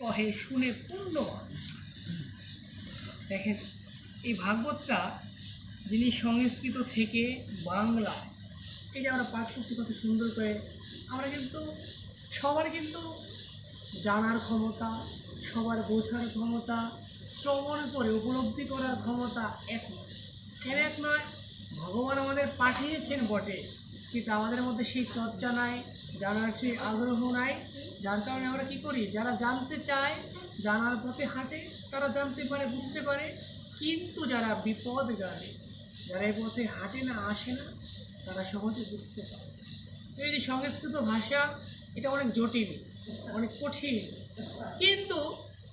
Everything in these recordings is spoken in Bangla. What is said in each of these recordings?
কহে শুনে হয়। দেখেন, এই ভাগবতটা যিনি সংস্কৃত থেকে বাংলা, এই যে আমরা পাঠ করছি কত সুন্দর করে, আমরা কিন্তু সবার কিন্তু জানার ক্ষমতা, সবার বোঝার ক্ষমতা শ্রবণ করে উপলব্ধি করার ক্ষমতা এক কেন এক নয় ভগবান আমাদের পাঠিয়েছেন বটে, কিন্তু আমাদের মধ্যে সেই চর্চা নাই, জানার সেই আগ্রহ নাই যার কারণে আমরা কি করি, যারা জানতে চায়, জানার পথে হাঁটে, তারা জানতে পারে, বুঝতে পারে। কিন্তু যারা বিপদ গানে, যারা এই পথে হাঁটে না, আসে না, তারা সহজে বুঝতে পারে এই যে সংস্কৃত ভাষা, এটা অনেক জটিল, অনেক কঠিন, কিন্তু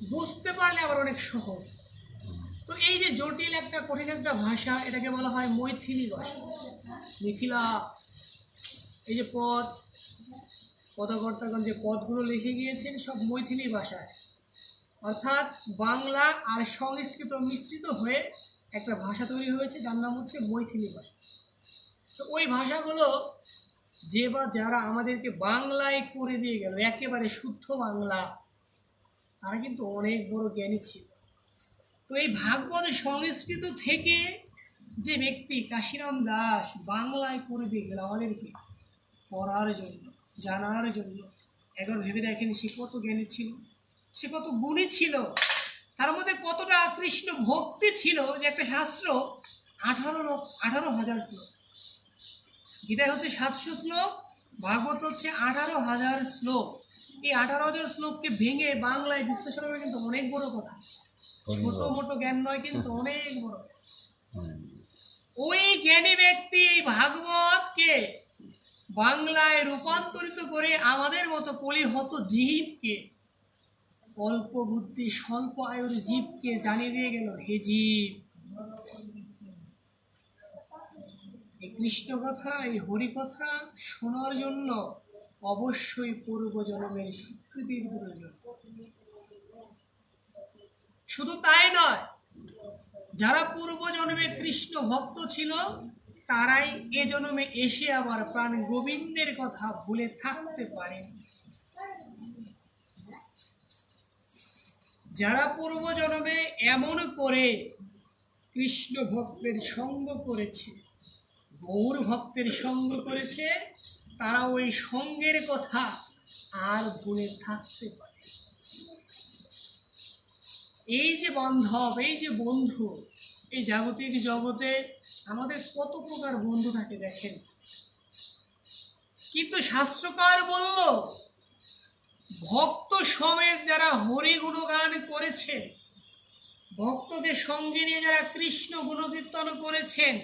বুঝতে পারলে আবার অনেক সহজ। তো এই যে জটিল একটা, কঠিন একটা ভাষা, এটাকে বলা হয় মৈথিলি ভাষা। মিথিলা, এই যে পদ পদকর্তাগণ যে পদগুলো লিখে গিয়েছেন সব মৈথিলি ভাষায়। অর্থাৎ বাংলা আর সংস্কৃত মিশ্রিত হয়ে একটা ভাষা তৈরি হয়েছে, যার নাম হচ্ছে মৈথিলি ভাষা। তো ওই ভাষাগুলো যে বা যারা আমাদেরকে বাংলায় করে দিয়ে গেল, একেবারে শুদ্ধ বাংলা, তারা কিন্তু অনেক বড় জ্ঞানী ছিল। তো এই ভাগবত সংস্কৃত থেকে যে ব্যক্তি কাশিরাম দাস বাংলায় করে দিয়ে গেল আমাদেরকে পড়ার জন্য জানার জন্য। একবার ভেবে দেখেন সে কত জ্ঞানী ছিল সে কত গুণী ছিল। তার মধ্যে কতটা কৃষ্ণ ভক্তি ছিল যে একটা শাস্ত্র আঠারো আঠারো হাজার শ্লোক। গীতায় হচ্ছে সাতশো শ্লোক ভাগবত হচ্ছে আঠারো হাজার শ্লোক। এই আঠারো হাজার শ্লোককে ভেঙে বাংলায় বিশ্লেষণ করা কিন্তু অনেক বড় কথা। ছোট মোটো জ্ঞান নয় কিন্তু অনেক বড়। ওই জ্ঞানী ব্যক্তি এই ভাগবতকে বাংলায় রূপান্তরিত করে আমাদের মতো কলিহত জীবকে অল্প বুদ্ধি স্বল্প আয়ুর জীবকে জানিয়ে দিয়ে গেল, হে জীব, এই কৃষ্ণ কথা এই হরি কথা শোনার জন্য অবশ্যই পূর্বজন্মের স্বীকৃতির প্রয়োজন। শুধু তাই নয়, যারা পূর্বজন্মে কৃষ্ণ ভক্ত ছিল তারাই এ জন্মে এসে আবার প্রাণ গোবিন্দের কথা ভুলে থাকতে পারে। যারা পূর্বজন্মে এমন করে, কৃষ্ণ ভক্তের সঙ্গ করেছে, গৌর ভক্তের সঙ্গ করেছে, তারা ওই সঙ্গের কথা আর ভুলে থাকতে পারে। এই যে বান্ধব, এই যে বন্ধু এই জাগতিক জগতে আমাদের কত প্রকার বন্ধু থাকে দেখেন। কিন্তু শাস্ত্রকার বলল, ভক্ত সমেত যারা হরি গুণগান করেছে ভক্তদের সঙ্গে নিয়ে যারা কৃষ্ণ গুণকীর্তন করেছেন,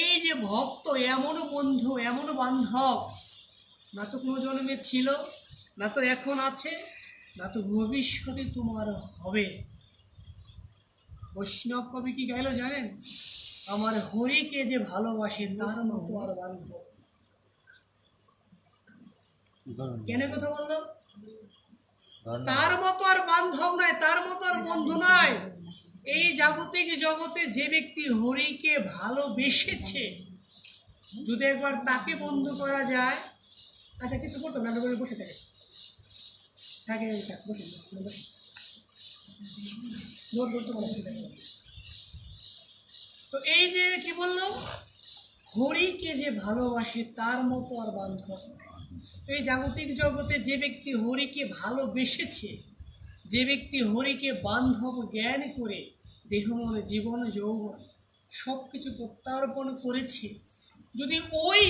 এই যে ভক্ত এমন বন্ধু, এমন বান্ধব, না তো কোনো জন্মে ছিল, না তো এখন আছে, না তো ভবিষ্যতে তোমার হবে। বৈষ্ণব কবি কি গাইল জানেন? আমার হরিকে যে ভালোবাসে তার মতো আর বান্ধব কেন কথা বলল? তার মতো আর বান্ধব নাই তার মতো আর বন্ধু নাই এই জাগতিক জগতে যে ব্যক্তি হরিকে ভালোবেসেছে যদি একবার তাকে বন্ধু করা যায় আচ্ছা কিছু করতো না বসে থাকে থাকে বসে বসে। তো এই যে কি বলল? হরিকে যে ভালোবাসে তার মতো আর বান্ধব। এই জাগতিক জগতে যে ব্যক্তি হরিকে ভালোবেসেছে, যে ব্যক্তি হরিকে বান্ধব জ্ঞান করে দেহ, মনে, জীবন, যৌবন সব কিছু প্রত্যার্পণ করেছে, যদি ওই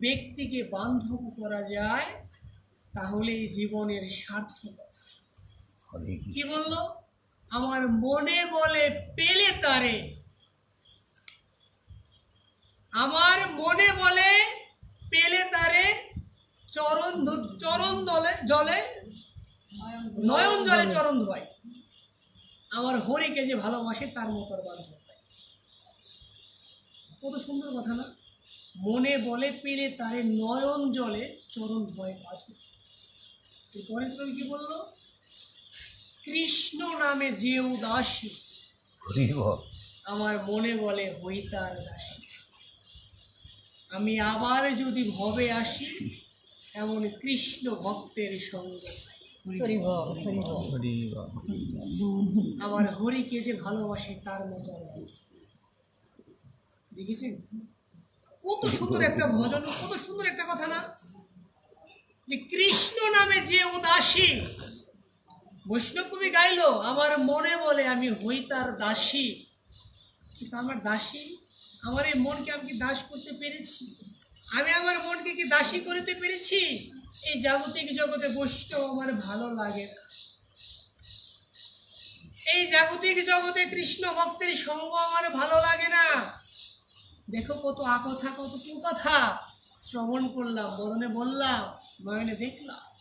ব্যক্তিকে বান্ধব করা যায়, তাহলে এই জীবনের সার্থকতা কি বলল? আমার মনে বলে পেলে তারে। আমার মনে বলে পেলে তারে চরণ চরণ দলে, জলে, নয়ন জলে চরণ ধোয়াই আমার হরিকে যে ভালোবাসে, তার মতো আর বান্ধব কত সুন্দর কথা না? মনে বলে পেলে তারে নয়ন জলে চরণ ধোয় এরপরে তুমি কি বলল? কৃষ্ণ নামে যে উদাসী আমার মনে বলে হইতার দাসী। আমি আবার যদি ভবে আসি এমন কৃষ্ণ ভক্তের সঙ্গ। আমার হরিকে যে ভালোবাসে তার মতো আর দেখেছেন? কত সুন্দর একটা ভজন কত সুন্দর একটা কথা না? যে কৃষ্ণ নামে যে উদাসী বৈষ্ণব কবি গাইলো, আমার মনে বলে আমি হই তার দাসী। কিন্তু আমার দাসী, আমার এই মনকে আমি কি দাস করতে পেরেছি? আমি আমার মনকে কি দাসী করতে পেরেছি? এই জাগতিক জগতে বৈষ্ণব আমার ভালো লাগে না। এই জাগতিক জগতে কৃষ্ণ ভক্তের সঙ্গ আমার ভালো লাগে না। দেখো কত আকথা, কত কুকথা। শ্রবণ করলাম বদনে বললাম, নয়নে দেখলাম।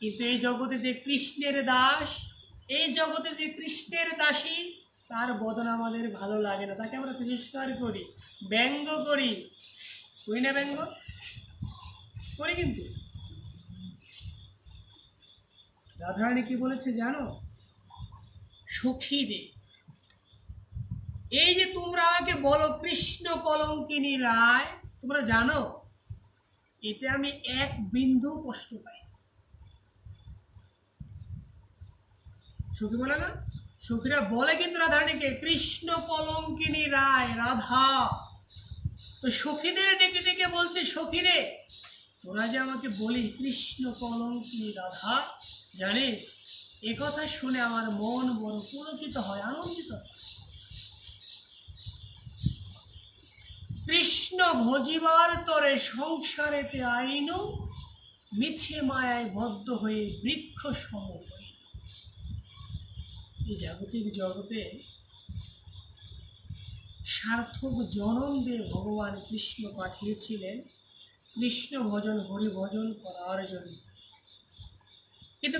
কিন্তু এই জগতে যে কৃষ্ণের দাস, এই জগতে যে কৃষ্ণের দাসী, তার বদন আমাদের ভালো লাগে না। তাকে আমরা তিরস্কার করি, ব্যঙ্গ করি। করি না ব্যঙ্গ? করি কিন্তু। রাধারানী কি বলেছে জানো? সখী রে এই যে তোমরা আমাকে বলো কৃষ্ণ কলঙ্কিনী রায়, তোমরা জানো? এতে আমি এক বিন্দু কষ্ট পাই। সখী বলে না? সখীরা বলে কিন্তু রাধারানীকে, কৃষ্ণ কলঙ্কিনী রায়, রাধা। তো সখীদের ডেকে ডেকে বলছে, সখীরে, তোরা যে আমাকে বলি, কৃষ্ণ কলঙ্কিনী রাধা, জানিস? এ কথা শুনে আমার মন বড় পুলকিত হয়, আনন্দিত। কৃষ্ণ ভজিবার তরে সংসারেতে আইনু, মিছে মায়ায় বদ্ধ হয়ে বৃক্ষ সম এই জাগতিক জগতে সার্থক জনম দিয়ে ভগবান কৃষ্ণ পাঠিয়েছিলেন। কৃষ্ণ ভজন হরি ভজন করার জন্য। কিন্তু